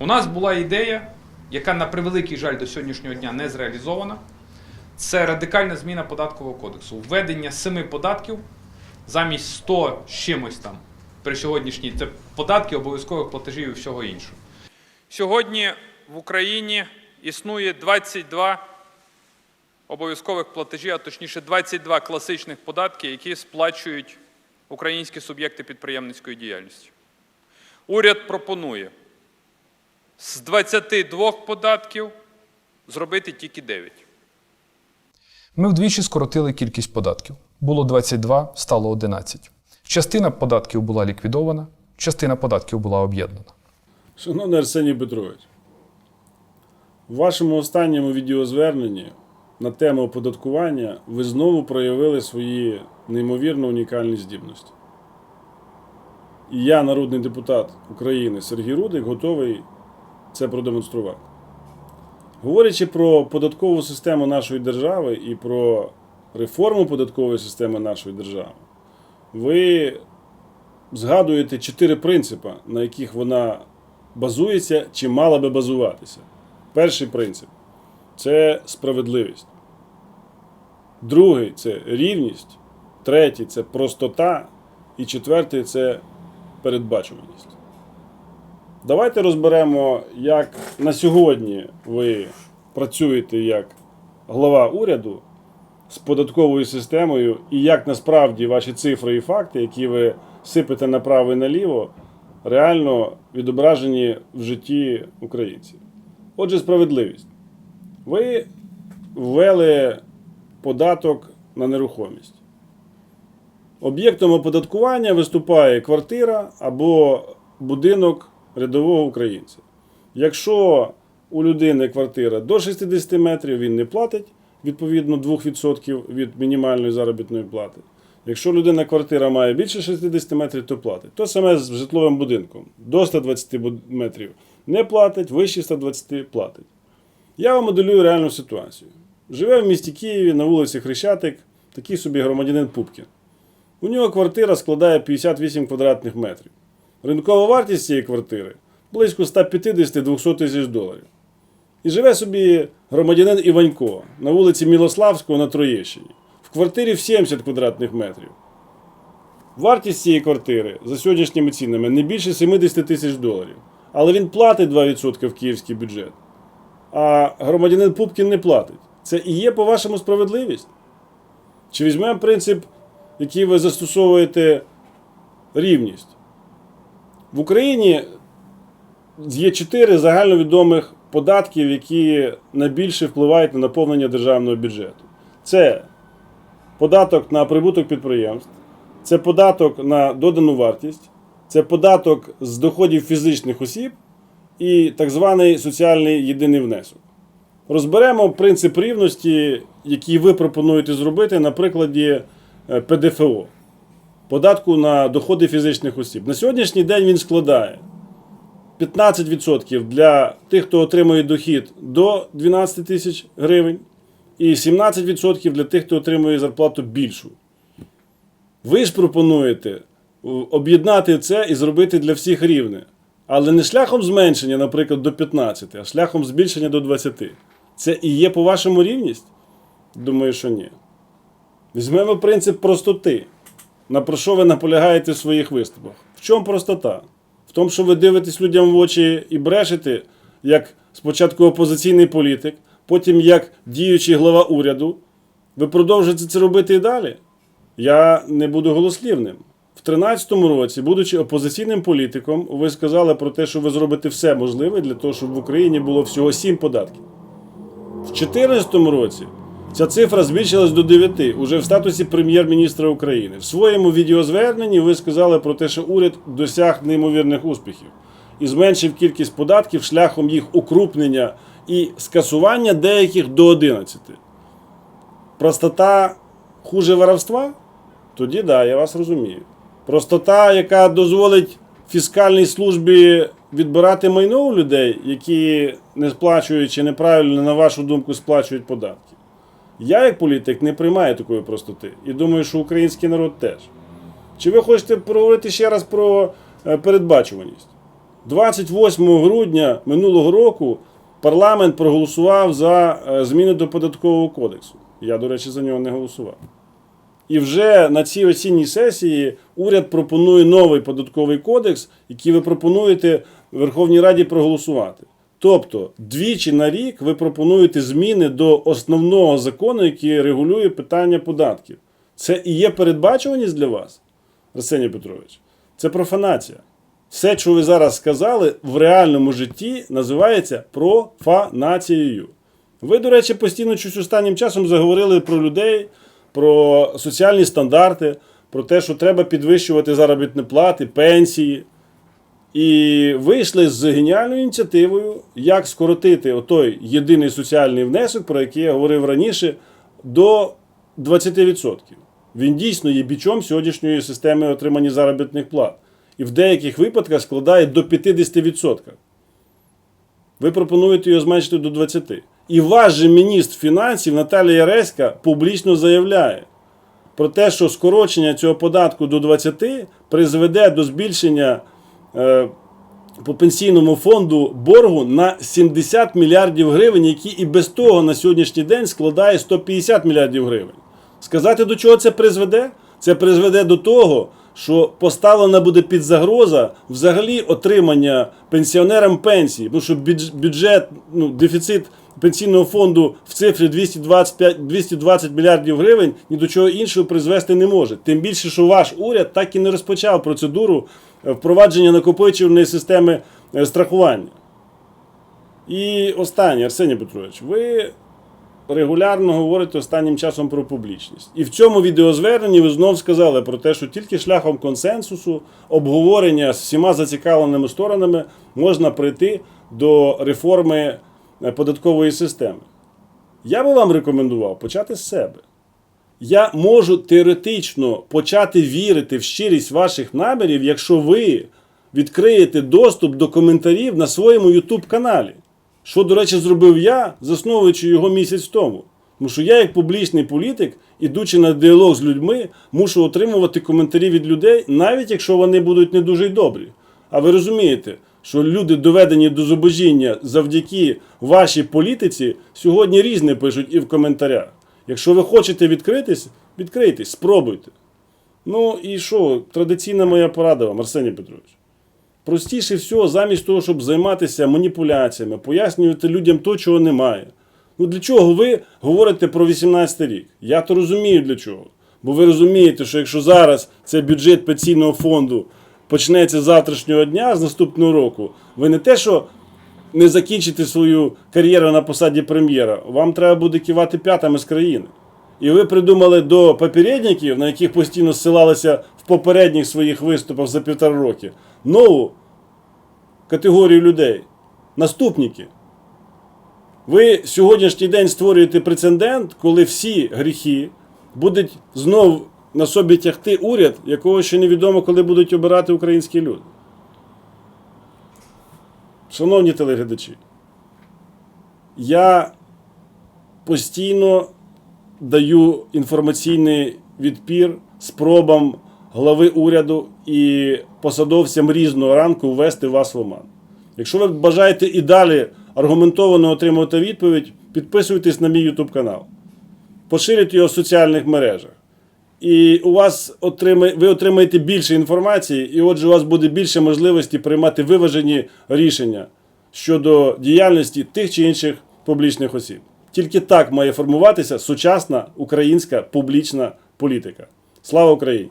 У нас була ідея, яка на превеликий жаль до сьогоднішнього дня не зреалізована. Це радикальна зміна податкового кодексу. Введення семи податків замість 100 з чимось там при сьогоднішній це податки, обов'язкових платежів і всього іншого. Сьогодні в Україні існує 22 обов'язкових платежі, а точніше 22 класичних податки, які сплачують українські суб'єкти підприємницької діяльності. Уряд пропонує з 22 податків зробити тільки 9. Ми вдвічі скоротили кількість податків. Було 22, стало 11. Частина податків була ліквідована, частина податків була об'єднана. Шановний Арсеній Петрович, в вашому останньому відеозверненні на тему оподаткування ви знову проявили свої неймовірно унікальні здібності. І я, народний депутат України Сергій Рудик, готовий це продемонструвати. Говорячи про податкову систему нашої держави і про реформу податкової системи нашої держави, ви згадуєте чотири принципи, на яких вона базується чи мала би базуватися. Перший принцип це справедливість. Другий це рівність. Третій це простота. І четвертий це передбачуваність. Давайте розберемо, як на сьогодні ви працюєте як глава уряду з податковою системою, і як насправді ваші цифри і факти, які ви сипете направо і наліво, реально відображені в житті українців. Отже, справедливість. Ви ввели податок на нерухомість. Об'єктом оподаткування виступає квартира або будинок рядового українця. Якщо у людини квартира до 60 метрів, він не платить відповідно 2% від мінімальної заробітної плати. Якщо людина квартира має більше 60 метрів, то платить. То саме з житловим будинком. До 120 метрів не платить, вище 120 платить. Я вам моделюю реальну ситуацію. Живе в місті Києві на вулиці Хрещатик, такий собі громадянин Пупкін. У нього квартира складає 58 квадратних метрів. Ринкова вартість цієї квартири близько 150-200 тисяч доларів. І живе собі громадянин Іванько на вулиці Мілославського на Троєщині. В квартирі в 70 квадратних метрів. Вартість цієї квартири за сьогоднішніми цінами не більше 70 тисяч доларів. Але він платить 2% в київський бюджет. А громадянин Пупкін не платить. Це і є, по-вашому, справедливість? Чи візьмемо принцип, який ви застосовуєте рівність? В Україні є чотири загальновідомих податків, які найбільше впливають на наповнення державного бюджету. Це податок на прибуток підприємств, це податок на додану вартість, це податок з доходів фізичних осіб і так званий соціальний єдиний внесок. Розберемо принцип рівності, який ви пропонуєте зробити на прикладі е, ПДФО податку на доходи фізичних осіб. На сьогоднішній день він складає 15% для тих, хто отримує дохід до 12 тисяч гривень, і 17% для тих, хто отримує зарплату більшу. Ви ж пропонуєте об'єднати це і зробити для всіх рівне. Але не шляхом зменшення, наприклад, до 15, а шляхом збільшення до 20. Це і є по-вашому рівність? Думаю, що ні. Візьмемо принцип простоти. На про що ви наполягаєте в своїх виступах? В чому простота? В тому, що ви дивитесь людям в очі і брешете, як спочатку опозиційний політик, потім як діючий глава уряду. Ви продовжуєте це робити і далі? Я не буду голослівним. В 2013 році, будучи опозиційним політиком, ви сказали про те, що ви зробите все можливе для того, щоб в Україні було всього 7 податків. В 2014 році ця цифра збільшилась до 9 уже в статусі прем'єр-міністра України. В своєму відеозверненні ви сказали про те, що уряд досяг неймовірних успіхів і зменшив кількість податків шляхом їх укрупнення і скасування деяких до 11. Простота хуже воровства? Тоді да, я вас розумію. Простота, яка дозволить фіскальній службі відбирати майно у людей, які не сплачують чи неправильно, на вашу думку, сплачують податки. Я, як політик, не приймаю такої простоти. І думаю, що український народ теж. Чи ви хочете проговорити ще раз про е, передбачуваність? 28 грудня минулого року парламент проголосував за е, зміни до податкового кодексу. Я, до речі, за нього не голосував. І вже на цій осінній сесії уряд пропонує новий податковий кодекс, який ви пропонуєте Верховній Раді проголосувати. Тобто, двічі на рік ви пропонуєте зміни до основного закону, який регулює питання податків. Це і є передбачуваність для вас, Арсеній Петрович. Це профанація. Все, що ви зараз сказали, в реальному житті називається профанацією. Ви, до речі, постійно щось останнім часом заговорили про людей, про соціальні стандарти, про те, що треба підвищувати заробітні плати, пенсії. І вийшли з геніальною ініціативою, як скоротити отой єдиний соціальний внесок, про який я говорив раніше, до 20%. Він дійсно є бічом сьогоднішньої системи отримання заробітних плат. І в деяких випадках складає до 50%. Ви пропонуєте його зменшити до 20%. І ваш же міністр фінансів Наталія Яреська публічно заявляє про те, що скорочення цього податку до 20% призведе до збільшення по пенсійному фонду боргу на 70 мільярдів гривень, які і без того на сьогоднішній день складає 150 мільярдів гривень. Сказати, до чого це призведе? Це призведе до того, що поставлена буде під загроза взагалі отримання пенсіонерам пенсії, тому що бюджет, ну, дефіцит пенсійного фонду в цифрі 225, 220 мільярдів гривень ні до чого іншого призвести не може. Тим більше, що ваш уряд так і не розпочав процедуру е, впровадження накопичувальної системи е, страхування. І останнє, Арсеній Петрович, ви регулярно говорите останнім часом про публічність. І в цьому відеозверненні ви знов сказали про те, що тільки шляхом консенсусу, обговорення з всіма зацікавленими сторонами можна прийти до реформи е, податкової системи. Я би вам рекомендував почати з себе. Я можу теоретично почати вірити в щирість ваших намірів, якщо ви відкриєте доступ до коментарів на своєму YouTube каналі. Що, до речі, зробив я, засновуючи його місяць тому. Тому що я, як публічний політик, ідучи на діалог з людьми, мушу отримувати коментарі від людей, навіть якщо вони будуть не дуже й добрі. А ви розумієте, що люди, доведені до зубожіння завдяки вашій політиці, сьогодні різне пишуть і в коментарях. Якщо ви хочете відкритись, відкрийтесь, спробуйте. Ну і що, традиційна моя порада вам, Арсеній Петрович. Простіше всього, замість того, щоб займатися маніпуляціями, пояснювати людям то, чого немає. Ну для чого ви говорите про 18 рік? Я то розумію для чого. Бо ви розумієте, що якщо зараз цей бюджет пенсійного фонду почнеться з завтрашнього дня, з наступного року, ви не те, що не закінчите свою кар'єру на посаді прем'єра, вам треба буде кивати п'ятами з країни. І ви придумали до попередників, на яких постійно ссилалися в попередніх своїх виступах за півтора роки, нову категорію людей. Наступники. Ви сьогоднішній день створюєте прецедент, коли всі гріхи будуть знов на собі тягти уряд, якого ще невідомо, коли будуть обирати українські люди. Шановні телеглядачі, я постійно даю інформаційний відпір спробам глави уряду і посадовцям різного ранку ввести вас в оман. Якщо ви бажаєте і далі аргументовано отримувати відповідь, підписуйтесь на мій YouTube канал, поширюйте його в соціальних мережах. І у вас отримає, ви отримаєте більше інформації, і отже, у вас буде більше можливості приймати виважені рішення щодо діяльності тих чи інших публічних осіб. Тільки так має формуватися сучасна українська публічна політика. Слава Україні!